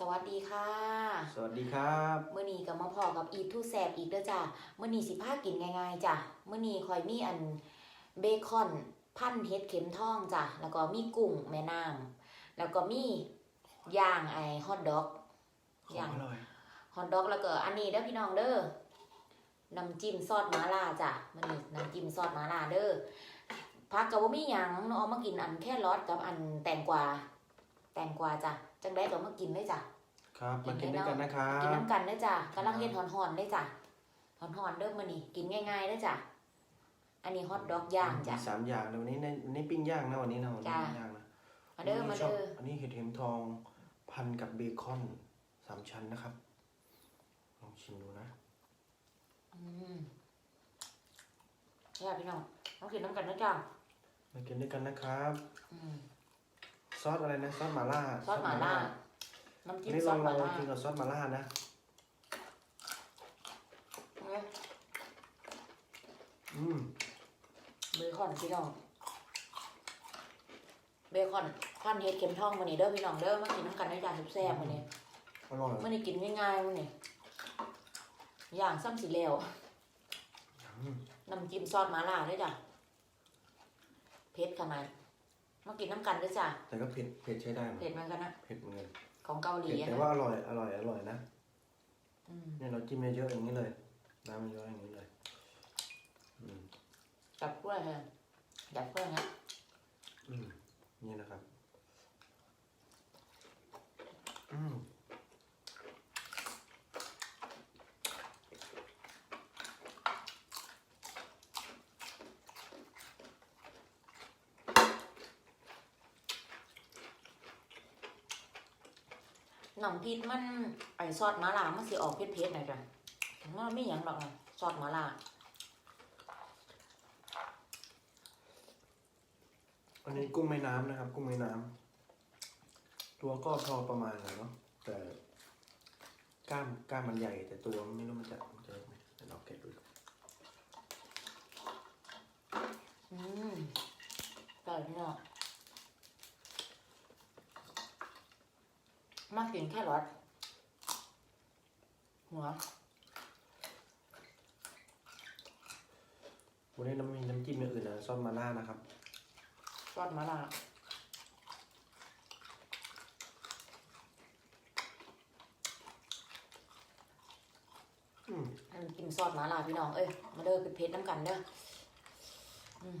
สวัสดีค่ะ สวัสดีครับเมื่อนี้ก็มาพอกับอีทูแซบอีกเด้อจ้ะเมื่อนี้สิพากินง่ายๆจ้ะเมื่อนี้คอยมีอันเบคอนพันเฮ็ดเข็มทองจ้ะแล้วก็มีกุ้งแม่น้ำแล้วก็มีย่างไอฮอทดอกของย่างอร่อยฮอทดอกแล้วก็อันนี้เด้อพี่น้องเด้อน้ำจิ้มซอสหมาล่าจ้ะมันนี่น้ำจิ้มซอสหมาล่าเด้อพักกับว่ามีหยังเนาะเอามากินอันแค่รสกับอันแตงกวาแตงกวาจ้ะ จังได้ก็มากินเลยจ้ะครับมากินด้วยกันนะครักินบน้ำกันเด้อจ้ะกำลังเฮ็ดหอนๆได้จ้ะหอนๆเด้อมื้อนี้กินง่ายๆเด้อจ้ะอันนี้ฮอทดอกย่างจ้ะมีสามอย่างนะวันนี้ในวันนี้ปิ้งย่างนะวันนี้นะวันนี้จ้ะปิ้งย่างนะมาเด้อมาชอบเด้ออันนี้เห็ดเข็มทองพันกับเบคอนสามชั้นนะครับลองชิมดูนะอืมแซ่บพี่น้องต้องกินน้ำกันเด้อจ้ะมากินด้วยกันนะครับ อืม ซอสอะไรนะซอสหม่าล่าซอสหม่าล่า น้ำอัจิ้นมนี้ซลอองสหลม่าองล่ากินกับซอสหม่าล่านะเนี่ยอืมเบคอนพี่น้อง เบคอนพันเฮ็ดเข็มทองมื้อนี้เด้อพี่น้องเด้อมากินน้ำกันได้อจ้ะแซ่บๆมื้อนี้อร่อยมื้อนี้กินง่ายๆมื้อนี้ย่างซ้ำสิแล้วอืมน้ำจิ้มซอสหมาล่าด้วยจ้ะเผ็ดขนาด มากินน้ำกันด้วยจ้ะแต่ก็เผ็ดเผ็ดใช้ได้นะเผ็ดเหมือนกันนะเผ็ดเหมือนกันของเกาหลีเผ็ดอะแต่นะว่าอร่อยอร่อยอร่อยนะอืมเนี่ยเราจิ้มเยอะๆอย่างนี้เลย น้ำมันเยอะอย่างนี้เลย อืม จับกล้วยเลยจับกล้วยนะ อืมนี่นะครับ อืม น้ำพริกมันไอซอสหมาล่ามันสิออกเผ็ดๆหน่อยจ้ะมันไม่หยังหรอกนะซอสหมาล่าอันนี้กุ้งแม่น้ำนะครับ กุ้งแม่น้ำตัวก็พอประมาณเลยเนาะแต่กล้ามกล้ามมันใหญ่ แต่ตัวไม่รู้มันจะมันจะเล็กไหมเดี๋ยวเราแกะดูอืมไก่พี่น้อง มากินแค่รสหัววันนี้น้ำมีน้ำจิ้มอย่างอื่นนะซอสมาล่านะครับ ซอสหมาล่าอืมอันกินซอสหมาล่าพี่น้อง เอ้ย มาเด้อเผ็ดๆน้ำกันเด้ออืม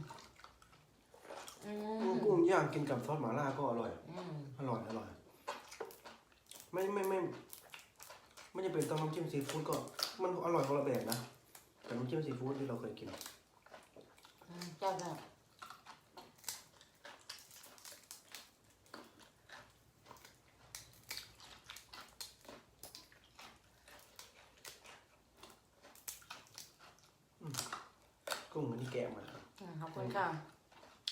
อืมกุ้งย่างกินกับซอสหม่าล่าก็อร่อย อืม อร่อยอร่อย ไม่ไม่ไม่ไม่จะเป็นต้องน้ำจิ้มซีฟู้ดก็มันอร่อยคนละแบบนะแต่น้ำจิ้มซีฟู้ดที่เราเคยกินอืมเจ้าเจ้ากุ้งอันนี้แกะมาครับอืมขอบคุณค่ะ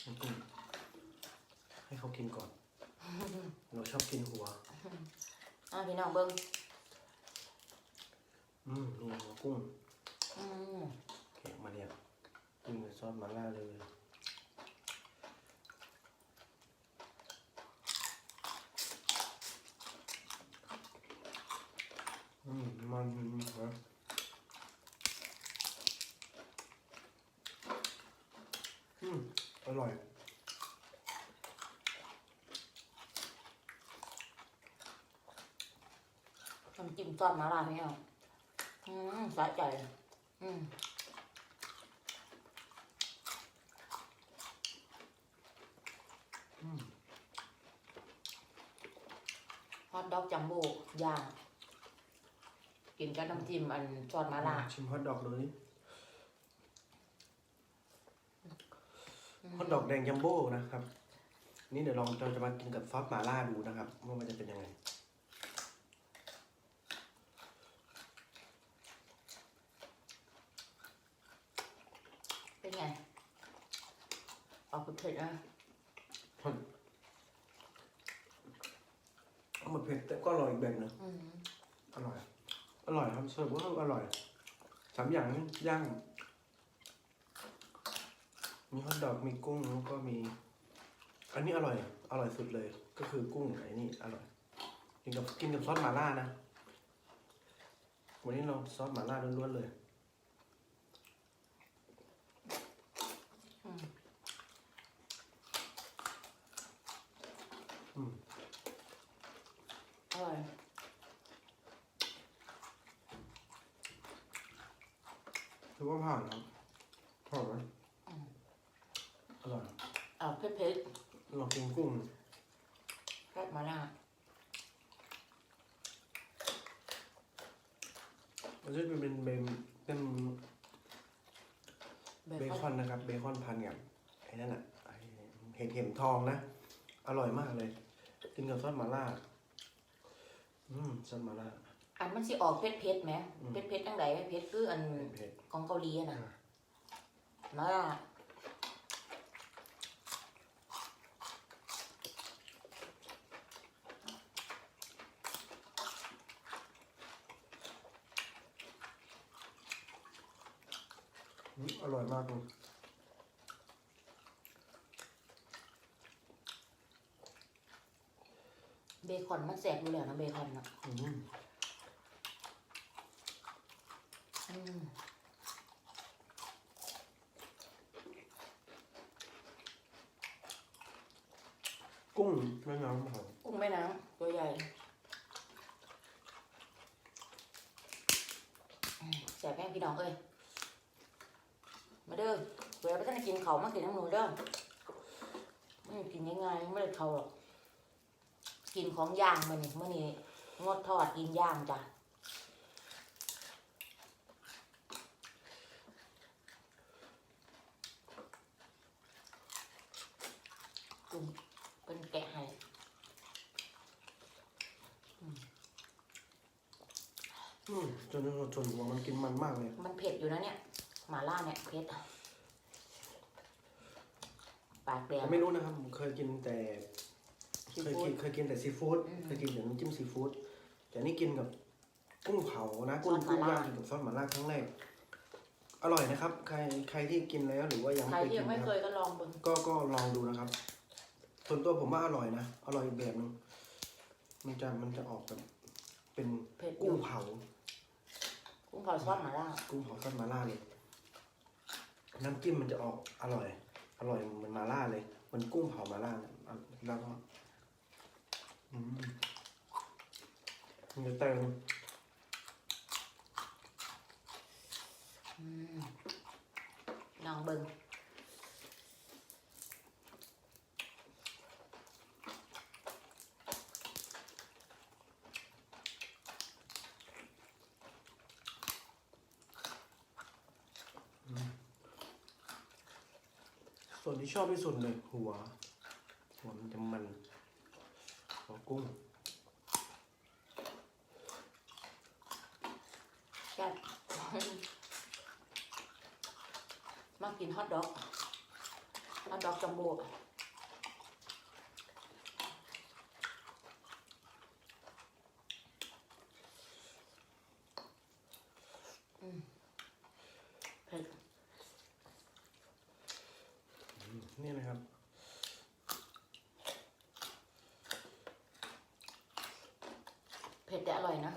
น้ำกุ้งให้เขากินก่อน เราชอบกินหัว อ่าพี่น้องเบิ้งอืมนี่หัวกุ้งอืมแกะมาเนี่ยกินกับซอสมาล่าเลยอืมมันนะอืมอร่อย น้ำจิ้มซอสหมาล่าพี่น้องอืมสะใจ อืมอืมฮอทดอกจัมโบ้ย่าง กินกับน้ำจิ้มอันซอสหมาล่า ชิมฮอทดอกเลยฮอทดอกแดงยัมโบ้นะครับ นี่เดี๋ยวลองเราจะมากินกับซอสหม่าล่าดูนะครับ ว่ามันจะเป็นยังไง เป็นไง ออกเผ็ดๆนะมันเผ็ดแต่ก็อร่อยอีกแบบหนึงอืมอร่อย อร่อยครับเสิร์ฟว่าอร่อยสามอย่างนี้ย่าง มีฮอทดอกมีกุ้งแล้วก็มี อันนี้อร่อย อร่อยสุดเลย ก็คือกุ้งไอ้นี่อร่อยกินกับกินกับซอสหม่าล่านะวันนี้เราซอสหม่าล่าล้วนๆเลย อืม อืม อร่อย ถือว่าผ่านครับผ่านไหมอร่อยอ่าเผ็ดเผ็ดลองกินกุ้งๆแซ่บมาล่ามันจะเป็นเป็นเป็นเบเบคคอนอนนะครับ เบคอนพันกับไอ้นั่นอะไอ้เห็ดเข็มทองนะ อร่อยมากเลย กินกับซอสหม่าล่า อืมซอสหม่าล่า อันมันสิออกเผ็ดเผ็ดๆไหมอืมเผ็ดเผ็ดๆจังไดเผ็ดคืออันเผ็ด ของเกาหลีอะนะอ่ามาล่าอืมอร่อยมากเลยเบคอนมันแซ่บอยู่แล้วนะเบคอนนะอืม อืม กุ้งแม่น้ำหอมกุ้งแม่น้ำตัวใหญ่แซ่บแม่พี่น้องเอ้ย มาเด้อเวลาไปท่านกินเขามากินน้ำหนูเด้อไม่กินง่ายๆไม่ได้เขาหรอก กินของย่างมานี่มื่อนี้งดทอดกินย่างจ้ะกุ้งเป็นแกะให้ อืมจนจนหัวมันกินมันมากเลย มันเผ็ดอยู่นะเนี่ย หมาล่าเนี่ยเผ็ด ปากแดงผมไม่รู้นะครับผมเคยกินแต่ซีเคยฟู้กิดนเคยกินแต่ซีฟู้ดอืม เคยกินแต่น้ำจิ้มซีฟู้ดแต่นี่กินกับกุ้งเผานะกุ้งซอสหม่ากุ้งล่าย่างกินกับซอสหม่าล่าครั้งแรกอร่อยนะครับ ใครใครที่กินแล้วหรือว่ายังใครไม่เคยที่กิยันงไม่นะคเครับยก็ลองเบิ่งก็ก็ลองดูนะครับ ส่วนตัวผมว่าอร่อยนะอร่อยอีกแบบนึงมันจะมันจะออกแบบเป็นเผ็ดอกุ้ยู่งเผา กุ้งเผาซอสหมาล่ากุ้งเผาซอสหม่าล่าเลย น้ำจิ้มมันจะออกอร่อย อร่อยเหมือนหม่าล่าเลยเหมันกุ้งเผาหม่าล่าเนี่ยแล้วก็อืมมันจะเติมอืมลองเบิ่ง วนที่ชอบที่สุดเลยหัว หัวมันจะมันหัวกุ้งกัดมากินฮอทดอกฮอทดอกจัมโบ้อืมเผ็ด นี่นะครับ เผ็ดแต่อร่อยนะ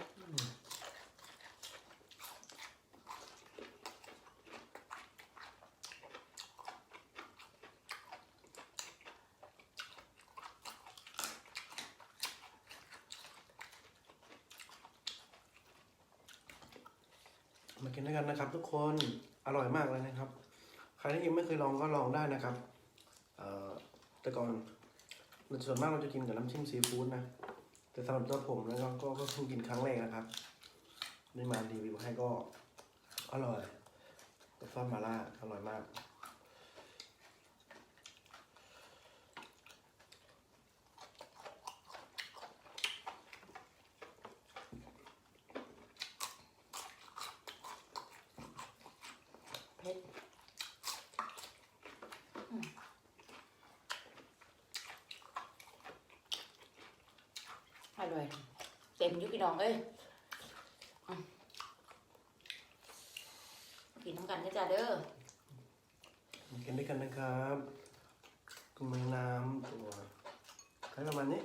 มากินด้วยกันนะครับ ทุกคนอร่อยมากเลยนะครับ ใครที่ยังไม่เคยลองก็ลองได้นะครับเอ่อ แต่ก่อนส่วนมากเราจะกินกับน้ำจิ้มซีฟู้ดนะ แต่สำหรับตัวผมแล้วก็ก็เพิ่งกินครั้งแรกนะครับได้มารีวิวให้ก็อร่อยกับซอสมาล่าอร่อยมาก เผ็ดอืมอ ร่อย เต็มยุพี่น้องเอ้ยกินน้ำกันนะจ๊ะเด้อกินด้วยกันนะครับกุ้งแม่น้ำตัวใช้ประมาณนี้